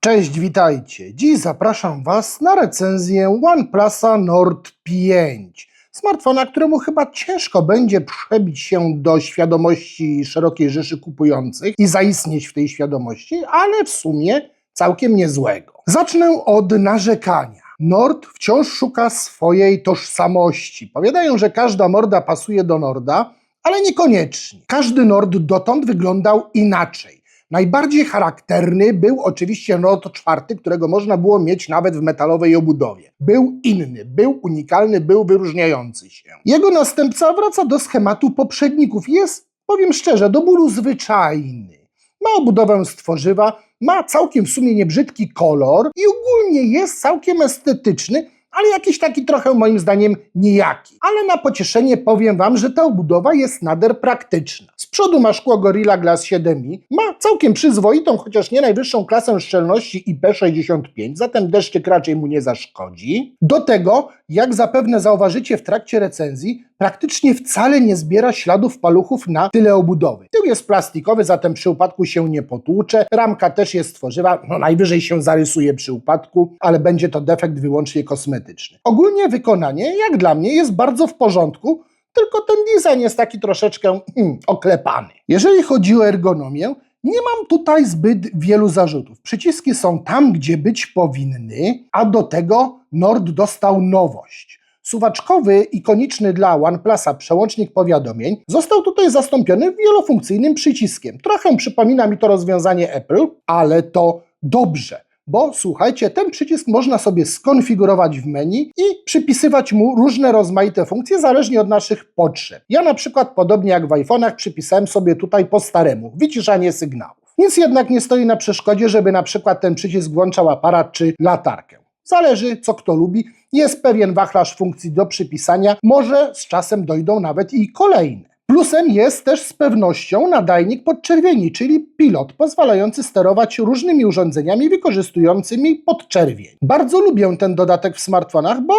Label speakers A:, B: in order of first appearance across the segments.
A: Cześć, witajcie. Dziś zapraszam Was na recenzję OnePlusa Nord 5. Smartfona, któremu chyba ciężko będzie przebić się do świadomości szerokiej rzeszy kupujących i zaistnieć w tej świadomości, ale w sumie całkiem niezłego. Zacznę od narzekania. Nord wciąż szuka swojej tożsamości. Powiadają, że każda morda pasuje do Norda, ale niekoniecznie. Każdy Nord dotąd wyglądał inaczej. Najbardziej charakterny był oczywiście Nord czwarty, którego można było mieć nawet w metalowej obudowie. Był inny, był unikalny, był wyróżniający się. Jego następca wraca do schematu poprzedników. Jest, powiem szczerze, do bólu zwyczajny. Ma obudowę z tworzywa, ma całkiem w sumie niebrzydki kolor i ogólnie jest całkiem estetyczny, ale jakiś taki trochę moim zdaniem nijaki. Ale na pocieszenie powiem Wam, że ta obudowa jest nader praktyczna. Z przodu ma szkło Gorilla Glass 7i, ma całkiem przyzwoitą, chociaż nie najwyższą klasę szczelności IP65, zatem deszczyk raczej mu nie zaszkodzi. Do tego, jak zapewne zauważycie w trakcie recenzji, praktycznie wcale nie zbiera śladów paluchów na tyle obudowy. Tył jest plastikowy, zatem przy upadku się nie potłucze. Ramka też jest tworzywa, no najwyżej się zarysuje przy upadku, ale będzie to defekt wyłącznie kosmetyczny. Ogólnie wykonanie, jak dla mnie, jest bardzo w porządku, tylko ten design jest taki troszeczkę hmm, oklepany. Jeżeli chodzi o ergonomię, nie mam tutaj zbyt wielu zarzutów. Przyciski są tam, gdzie być powinny, a do tego Nord dostał nowość. Suwaczkowy, ikoniczny dla OnePlusa przełącznik powiadomień został tutaj zastąpiony wielofunkcyjnym przyciskiem. Trochę przypomina mi to rozwiązanie Apple, ale to dobrze. Bo słuchajcie, ten przycisk można sobie skonfigurować w menu i przypisywać mu różne rozmaite funkcje zależnie od naszych potrzeb. Ja na przykład, podobnie jak w iPhone'ach, przypisałem sobie tutaj po staremu wyciszanie sygnałów. Nic jednak nie stoi na przeszkodzie, żeby na przykład ten przycisk włączał aparat czy latarkę. Zależy, co kto lubi. Jest pewien wachlarz funkcji do przypisania. Może z czasem dojdą nawet i kolejne. Plusem jest też z pewnością nadajnik podczerwieni, czyli pilot, pozwalający sterować różnymi urządzeniami wykorzystującymi podczerwień. Bardzo lubię ten dodatek w smartfonach, bo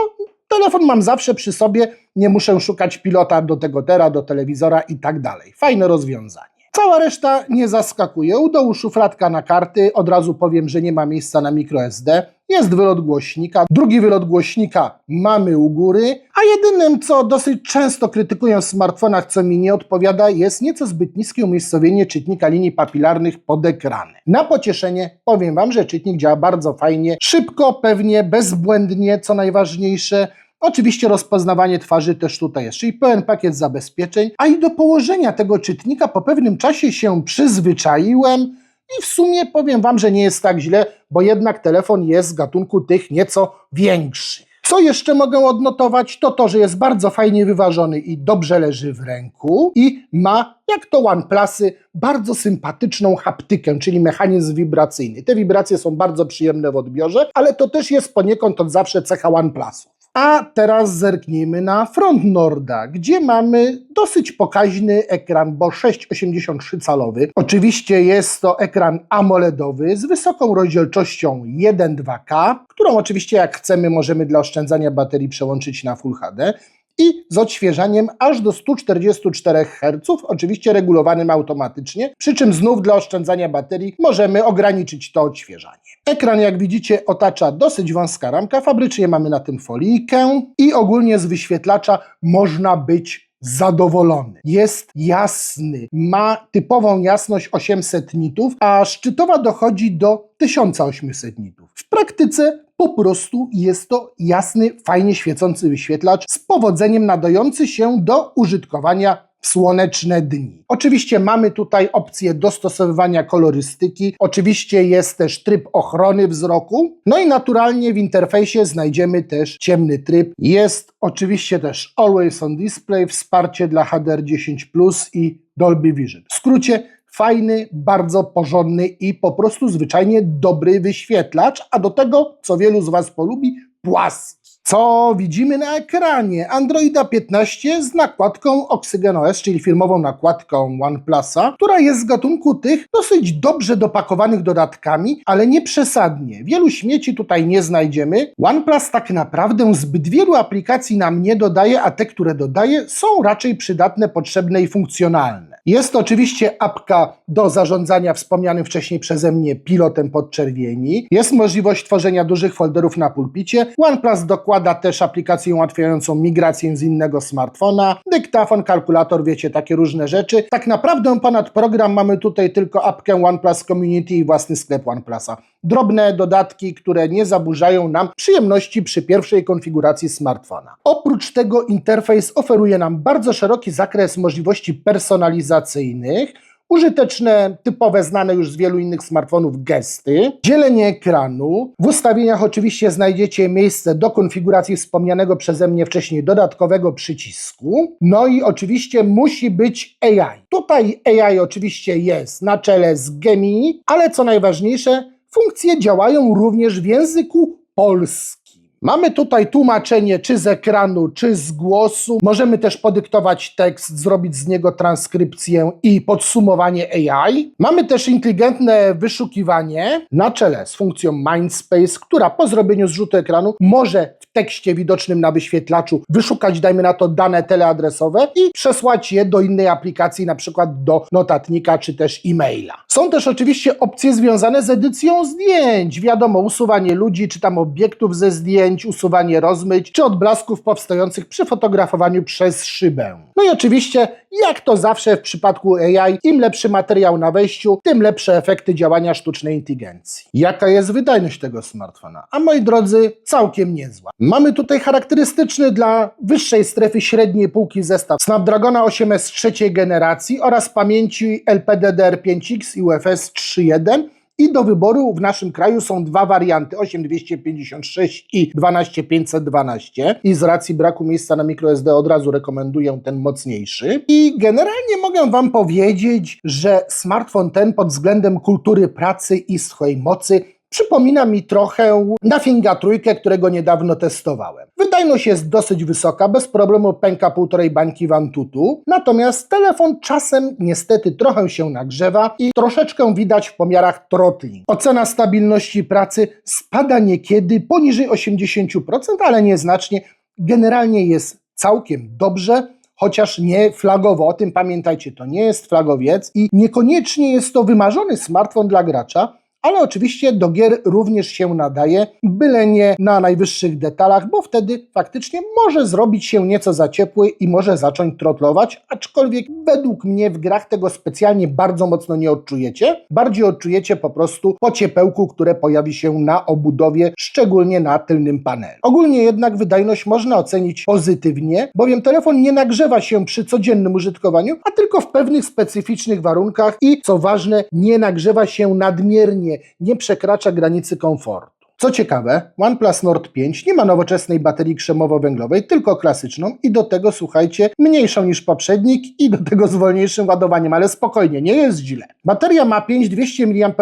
A: telefon mam zawsze przy sobie, nie muszę szukać pilota do tego tera, do telewizora i tak dalej. Fajne rozwiązanie. Cała reszta nie zaskakuje. U dołu szufladka na karty. Od razu powiem, że nie ma miejsca na microSD. Jest wylot głośnika. Drugi wylot głośnika mamy u góry. A jedynym, co dosyć często krytykuję w smartfonach, co mi nie odpowiada, jest nieco zbyt niskie umiejscowienie czytnika linii papilarnych pod ekranem. Na pocieszenie powiem Wam, że czytnik działa bardzo fajnie, szybko, pewnie, bezbłędnie, co najważniejsze. Oczywiście rozpoznawanie twarzy też tutaj jest, czyli pełen pakiet zabezpieczeń, a i do położenia tego czytnika po pewnym czasie się przyzwyczaiłem i w sumie powiem Wam, że nie jest tak źle, bo jednak telefon jest z gatunku tych nieco większych. Co jeszcze mogę odnotować, to to, że jest bardzo fajnie wyważony i dobrze leży w ręku i ma, jak to OnePlusy, bardzo sympatyczną haptykę, czyli mechanizm wibracyjny. Te wibracje są bardzo przyjemne w odbiorze, ale to też jest poniekąd od zawsze cecha OnePlusów. A teraz zerknijmy na front Norda, gdzie mamy dosyć pokaźny ekran, bo 6,83 calowy. Oczywiście jest to ekran AMOLEDowy z wysoką rozdzielczością 1.2K, którą oczywiście jak chcemy możemy dla oszczędzania baterii przełączyć na Full HD i z odświeżaniem aż do 144 Hz, oczywiście regulowanym automatycznie, przy czym znów dla oszczędzania baterii możemy ograniczyć to odświeżanie. Ekran, jak widzicie, otacza dosyć wąska ramka, fabrycznie mamy na tym folijkę i ogólnie z wyświetlacza można być zadowolony. Jest jasny, ma typową jasność 800 nitów, a szczytowa dochodzi do 1800 nitów. W praktyce po prostu jest to jasny, fajnie świecący wyświetlacz z powodzeniem nadający się do użytkowania słoneczne dni. Oczywiście mamy tutaj opcję dostosowywania kolorystyki, oczywiście jest też tryb ochrony wzroku, no i naturalnie w interfejsie znajdziemy też ciemny tryb. Jest oczywiście też Always on Display, wsparcie dla HDR10 i Dolby Vision. W skrócie fajny, bardzo porządny i po prostu zwyczajnie dobry wyświetlacz, a do tego, co wielu z Was polubi, płaski. Co widzimy na ekranie? Androida 15 z nakładką Oxygen OS, czyli firmową nakładką OnePlusa, która jest z gatunku tych dosyć dobrze dopakowanych dodatkami, ale nie przesadnie. Wielu śmieci tutaj nie znajdziemy. OnePlus tak naprawdę zbyt wielu aplikacji nam nie dodaje, a te, które dodaje, są raczej przydatne, potrzebne i funkcjonalne. Jest oczywiście apka do zarządzania wspomnianym wcześniej przeze mnie pilotem podczerwieni. Jest możliwość tworzenia dużych folderów na pulpicie. OnePlus dokłada też aplikację ułatwiającą migrację z innego smartfona. Dyktafon, kalkulator, wiecie, takie różne rzeczy. Tak naprawdę ponad program mamy tutaj tylko apkę OnePlus Community i własny sklep OnePlusa. Drobne dodatki, które nie zaburzają nam przyjemności przy pierwszej konfiguracji smartfona. Oprócz tego interfejs oferuje nam bardzo szeroki zakres możliwości personalizacyjnych, użyteczne, typowe, znane już z wielu innych smartfonów gesty, dzielenie ekranu. W ustawieniach oczywiście znajdziecie miejsce do konfiguracji wspomnianego przeze mnie wcześniej dodatkowego przycisku. No i oczywiście musi być AI. Tutaj AI oczywiście jest na czele z Gemini, ale co najważniejsze, funkcje działają również w języku polskim. Mamy tutaj tłumaczenie czy z ekranu, czy z głosu. Możemy też podyktować tekst, zrobić z niego transkrypcję i podsumowanie AI. Mamy też inteligentne wyszukiwanie na czele z funkcją Mindspace, która po zrobieniu zrzutu ekranu może w tekście widocznym na wyświetlaczu wyszukać, dajmy na to, dane teleadresowe i przesłać je do innej aplikacji, na przykład do notatnika czy też e-maila. Są też oczywiście opcje związane z edycją zdjęć. Wiadomo, usuwanie ludzi czy tam obiektów ze zdjęć, usuwanie rozmyć czy odblasków powstających przy fotografowaniu przez szybę. No i oczywiście, jak to zawsze w przypadku AI, im lepszy materiał na wejściu, tym lepsze efekty działania sztucznej inteligencji. Jaka jest wydajność tego smartfona? A moi drodzy, całkiem niezła. Mamy tutaj charakterystyczny dla wyższej strefy średniej półki zestaw Snapdragona 8S trzeciej generacji oraz pamięci LPDDR5X i UFS 3.1 i do wyboru w naszym kraju są dwa warianty, 8256 i 12512 i z racji braku miejsca na microSD od razu rekomenduję ten mocniejszy. I generalnie mogę Wam powiedzieć, że smartfon ten pod względem kultury pracy i swojej mocy Przypomina mi trochę Nothinga trójkę, którego niedawno testowałem. Wydajność jest dosyć wysoka, bez problemu pęka półtorej bańki Wantutu, natomiast telefon czasem niestety trochę się nagrzewa i troszeczkę widać w pomiarach throttling. Ocena stabilności pracy spada niekiedy poniżej 80%, ale nieznacznie. Generalnie jest całkiem dobrze chociaż nie flagowo. O tym pamiętajcie, to nie jest flagowiec i niekoniecznie jest to wymarzony smartfon dla gracza, ale oczywiście do gier również się nadaje, byle nie na najwyższych detalach, bo wtedy faktycznie może zrobić się nieco za ciepły i może zacząć trotlować, aczkolwiek według mnie w grach tego specjalnie bardzo mocno nie odczujecie. Bardziej odczujecie po prostu po ciepełku, które pojawi się na obudowie, szczególnie na tylnym panelu. Ogólnie jednak wydajność można ocenić pozytywnie, bowiem telefon nie nagrzewa się przy codziennym użytkowaniu, a tylko w pewnych specyficznych warunkach i co ważne, nie nagrzewa się nadmiernie nie przekracza granicy komfortu. Co ciekawe, OnePlus Nord 5 nie ma nowoczesnej baterii krzemowo-węglowej, tylko klasyczną i do tego, słuchajcie, mniejszą niż poprzednik i do tego z wolniejszym ładowaniem, ale spokojnie, nie jest źle. Bateria ma 5200 mAh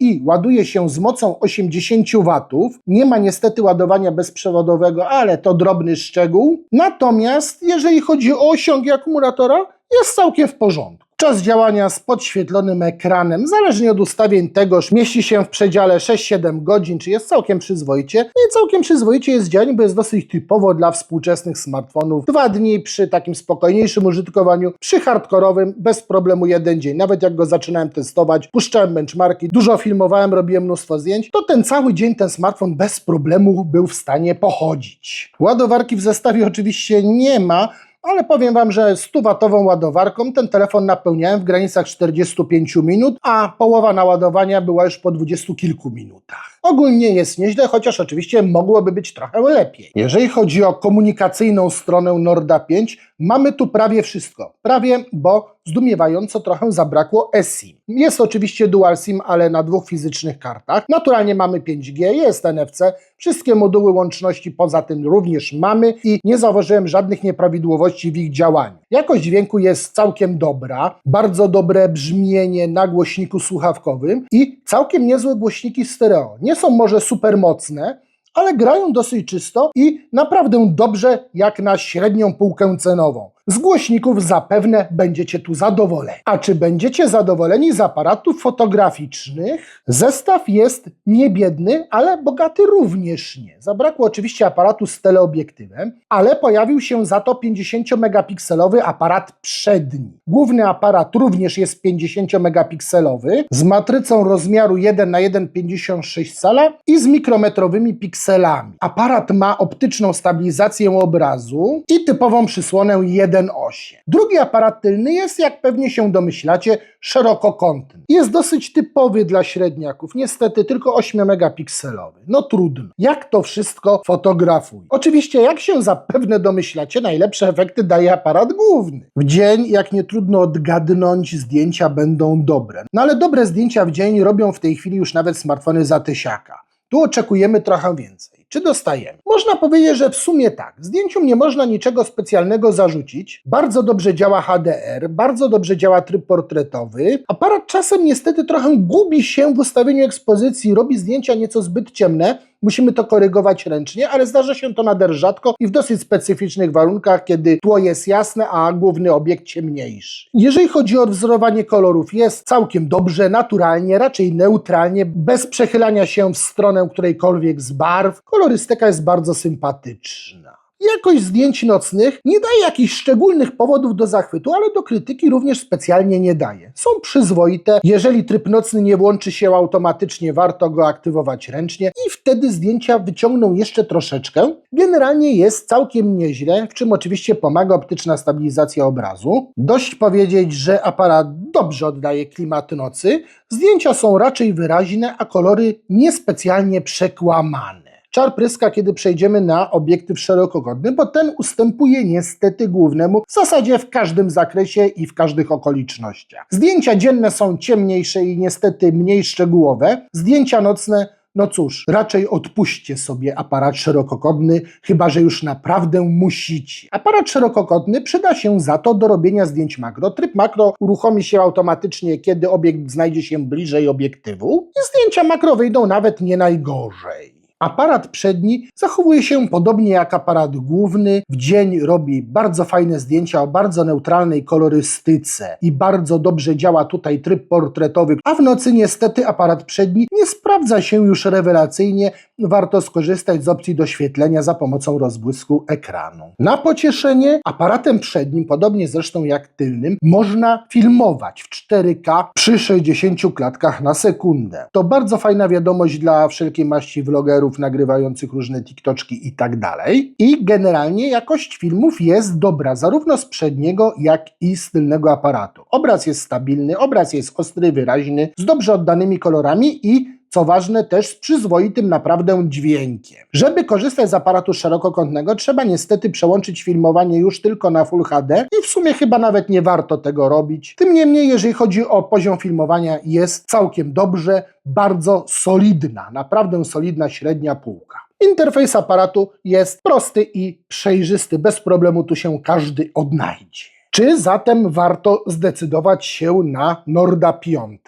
A: i ładuje się z mocą 80 W. Nie ma niestety ładowania bezprzewodowego, ale to drobny szczegół. Natomiast jeżeli chodzi o osiągi akumulatora, jest całkiem w porządku. Czas działania z podświetlonym ekranem, zależnie od ustawień tegoż, mieści się w przedziale 6-7 godzin, czy jest całkiem przyzwoicie. No i całkiem przyzwoicie jest działanie, bo jest dosyć typowo dla współczesnych smartfonów. Dwa dni przy takim spokojniejszym użytkowaniu, przy hardkorowym bez problemu jeden dzień. Nawet jak go zaczynałem testować, puszczałem benchmarki, dużo filmowałem, robiłem mnóstwo zdjęć, to ten cały dzień ten smartfon bez problemu był w stanie pochodzić. Ładowarki w zestawie oczywiście nie ma, ale powiem Wam, że 100-watową ładowarką ten telefon napełniałem w granicach 45 minut, a połowa naładowania była już po 20 kilku minutach. Ogólnie jest nieźle, chociaż oczywiście mogłoby być trochę lepiej. Jeżeli chodzi o komunikacyjną stronę Norda 5, mamy tu prawie wszystko. Prawie, bo zdumiewająco trochę zabrakło eSIM. Jest oczywiście Dual SIM, ale na dwóch fizycznych kartach. Naturalnie mamy 5G, jest NFC, wszystkie moduły łączności poza tym również mamy i nie zauważyłem żadnych nieprawidłowości w ich działaniu. Jakość dźwięku jest całkiem dobra, bardzo dobre brzmienie na głośniku słuchawkowym i całkiem niezłe głośniki stereo. Nie są może super mocne, ale grają dosyć czysto i naprawdę dobrze jak na średnią półkę cenową. Z głośników zapewne będziecie tu zadowoleni. A czy będziecie zadowoleni z aparatów fotograficznych? Zestaw jest niebiedny, ale bogaty również nie. Zabrakło oczywiście aparatu z teleobiektywem, ale pojawił się za to 50-megapikselowy aparat przedni. Główny aparat również jest 50-megapikselowy z matrycą rozmiaru 1 na 1,56 cala i z mikrometrowymi pikselami. Aparat ma optyczną stabilizację obrazu i typową przysłonę 1.8. Drugi aparat tylny jest, jak pewnie się domyślacie, szerokokątny. Jest dosyć typowy dla średniaków, niestety tylko 8-megapikselowy. No trudno. Jak to wszystko fotografuje? Oczywiście, jak się zapewne domyślacie, najlepsze efekty daje aparat główny. W dzień, jak nie trudno odgadnąć, zdjęcia będą dobre. No ale dobre zdjęcia w dzień robią w tej chwili już nawet smartfony za tysiaka. Tu oczekujemy trochę więcej. Czy dostajemy? Można powiedzieć, że w sumie tak. Zdjęciom nie można niczego specjalnego zarzucić. Bardzo dobrze działa HDR, bardzo dobrze działa tryb portretowy. Aparat czasem niestety trochę gubi się w ustawieniu ekspozycji, robi zdjęcia nieco zbyt ciemne. Musimy to korygować ręcznie, ale zdarza się to nader rzadko i w dosyć specyficznych warunkach, kiedy tło jest jasne, a główny obiekt ciemniejszy. Jeżeli chodzi o odwzorowanie kolorów, jest całkiem dobrze, naturalnie, raczej neutralnie, bez przechylania się w stronę którejkolwiek z barw. Kolorystyka jest bardzo sympatyczna. Jakość zdjęć nocnych nie daje jakichś szczególnych powodów do zachwytu, ale do krytyki również specjalnie nie daje. Są przyzwoite, jeżeli tryb nocny nie włączy się automatycznie, warto go aktywować ręcznie i wtedy zdjęcia wyciągną jeszcze troszeczkę. Generalnie jest całkiem nieźle, w czym oczywiście pomaga optyczna stabilizacja obrazu. Dość powiedzieć, że aparat dobrze oddaje klimat nocy, zdjęcia są raczej wyraźne, a kolory niespecjalnie przekłamane. Czar pryska, kiedy przejdziemy na obiektyw szerokokątny, bo ten ustępuje niestety głównemu w zasadzie w każdym zakresie i w każdych okolicznościach. Zdjęcia dzienne są ciemniejsze i niestety mniej szczegółowe. Zdjęcia nocne no cóż, raczej odpuśćcie sobie aparat szerokokątny, chyba że już naprawdę musicie. Aparat szerokokątny przyda się za to do robienia zdjęć makro. Tryb makro uruchomi się automatycznie, kiedy obiekt znajdzie się bliżej obiektywu i zdjęcia makro wyjdą nawet nie najgorzej. Aparat przedni zachowuje się podobnie jak aparat główny. W dzień robi bardzo fajne zdjęcia o bardzo neutralnej kolorystyce i bardzo dobrze działa tutaj tryb portretowy, a w nocy niestety aparat przedni nie sprawdza się już rewelacyjnie. Warto skorzystać z opcji doświetlenia za pomocą rozbłysku ekranu. Na pocieszenie aparatem przednim, podobnie zresztą jak tylnym, można filmować w 4K przy 60 klatkach na sekundę. To bardzo fajna wiadomość dla wszelkiej maści vlogerów nagrywających różne TikToczki i tak dalej. I generalnie jakość filmów jest dobra, zarówno z przedniego, jak i z tylnego aparatu. Obraz jest stabilny, obraz jest ostry, wyraźny, z dobrze oddanymi kolorami i co ważne, też z przyzwoitym naprawdę dźwiękiem. Żeby korzystać z aparatu szerokokątnego, trzeba niestety przełączyć filmowanie już tylko na Full HD i w sumie chyba nawet nie warto tego robić. Tym niemniej, jeżeli chodzi o poziom filmowania, jest całkiem dobrze, bardzo solidna, naprawdę solidna średnia półka. Interfejs aparatu jest prosty i przejrzysty, bez problemu tu się każdy odnajdzie. Czy zatem warto zdecydować się na Norda 5?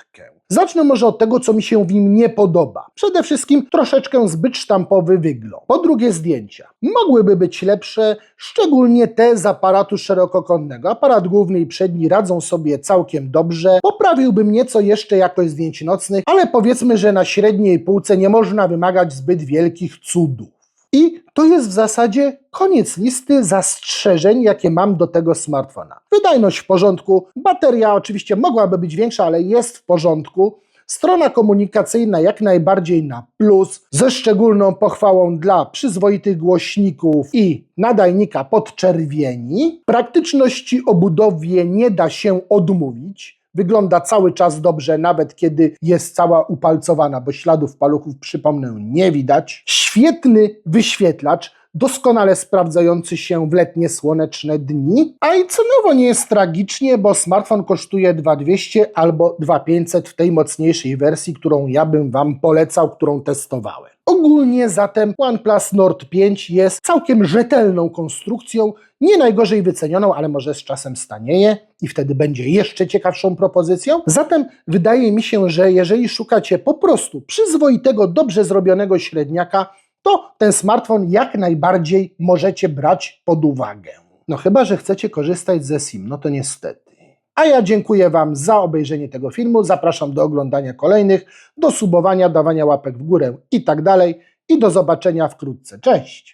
A: Zacznę może od tego, co mi się w nim nie podoba. Przede wszystkim troszeczkę zbyt sztampowy wygląd. Po drugie zdjęcia. Mogłyby być lepsze, szczególnie te z aparatu szerokokątnego. Aparat główny i przedni radzą sobie całkiem dobrze. Poprawiłbym nieco jeszcze jakość zdjęć nocnych, ale powiedzmy, że na średniej półce nie można wymagać zbyt wielkich cudów. I to jest w zasadzie koniec listy zastrzeżeń, jakie mam do tego smartfona. Wydajność w porządku, bateria oczywiście mogłaby być większa, ale jest w porządku. Strona komunikacyjna jak najbardziej na plus, ze szczególną pochwałą dla przyzwoitych głośników i nadajnika podczerwieni. Praktyczności o budowie nie da się odmówić. Wygląda cały czas dobrze, nawet kiedy jest cała upalcowana, bo śladów paluchów, przypomnę, nie widać. Świetny wyświetlacz, doskonale sprawdzający się w letnie słoneczne dni. A i cenowo nie jest tragicznie, bo smartfon kosztuje 2200 albo 2500 w tej mocniejszej wersji, którą ja bym Wam polecał, którą testowałem. Ogólnie zatem OnePlus Nord 5 jest całkiem rzetelną konstrukcją, nie najgorzej wycenioną, ale może z czasem stanieje i wtedy będzie jeszcze ciekawszą propozycją. Zatem wydaje mi się, że jeżeli szukacie po prostu przyzwoitego, dobrze zrobionego średniaka, to ten smartfon jak najbardziej możecie brać pod uwagę. No chyba, że chcecie korzystać ze SIM, no to niestety. A ja dziękuję Wam za obejrzenie tego filmu. Zapraszam do oglądania kolejnych, do subowania, dawania łapek w górę i tak dalej. I do zobaczenia wkrótce. Cześć!